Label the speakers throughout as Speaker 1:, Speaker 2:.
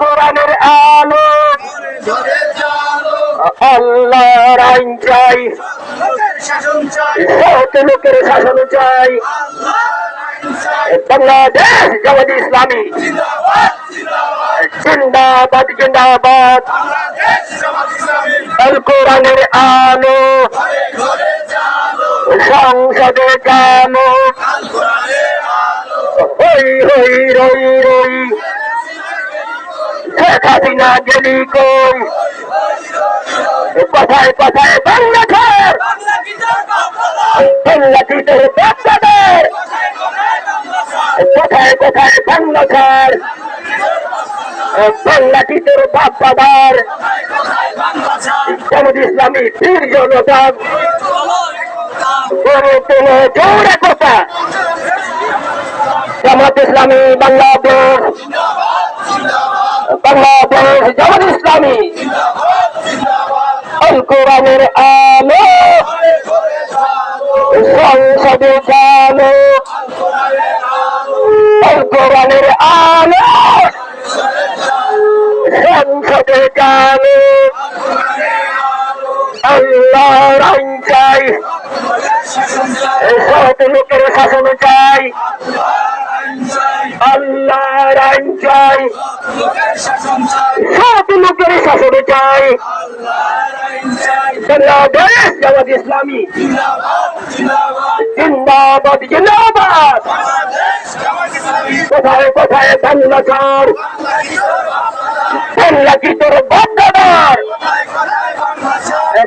Speaker 1: কোরআনের আলো। আল্লাহর আইন চাই।
Speaker 2: লোকের শাসন চাই।
Speaker 1: বাংলাদেশ জামাত ইসলামী।
Speaker 2: জিন্দাবাদ জিন্দাবাদ।
Speaker 1: আল কোরআনের আলো। সংসদে
Speaker 2: আলো
Speaker 1: হই হই, রই রই। শেখ হাসিনা গেলি কই কথায় কথায় বাংলা ঘর
Speaker 2: বাংলা কি তোর
Speaker 1: বাচ্চাদের
Speaker 2: কোথায় কোথায় বাংলা
Speaker 1: ঘর ইসলামী বীর জনতা জামাত ইসলামী বাংলাদেশ বাংলাদেশ জামাত ইসলামী। আল কোরআনের আলো। সংসদে জানো আল কোরআনের আলো। সংসদে জানো আল্লাহর আইন চাই। সৎ লোকের শাসন চাই। আল্লাহর আইন চাই সৎ লোকের শাসন চাই জামাত ইসলামী জিন্দাবাদ জিন্দাবাদ কোথায় কোথায় বাংলা চার বাংলা কি তোর বন্দাদার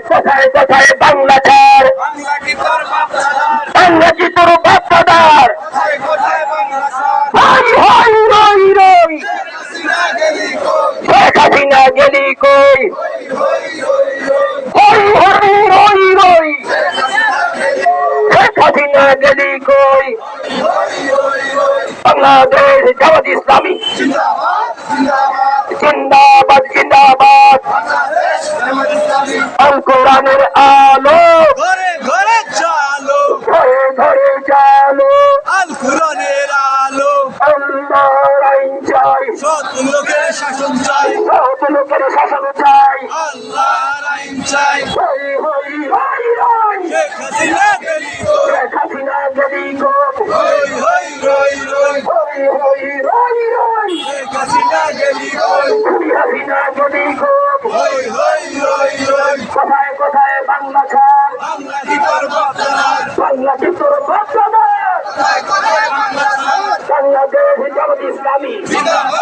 Speaker 1: কোথায় কোথায় বাংলা চার বাংলা কি তোর বাচ্চাদার হাই হাই রই রই শেখ হাসিনা গেলি কই? হই হই রই রই শেখ হাসিনা গেলি কই? বাংলাদেশ জামাত ইসলামী। জিন্দাবাদ জিন্দাবাদ। আল কোরআনের আলো হই
Speaker 2: রই রই।
Speaker 1: কোথায় কোথায় বাংলা ছাড়?
Speaker 2: বাংলা কি তোর স্যার
Speaker 1: বাংলাদেশ ইসলামী।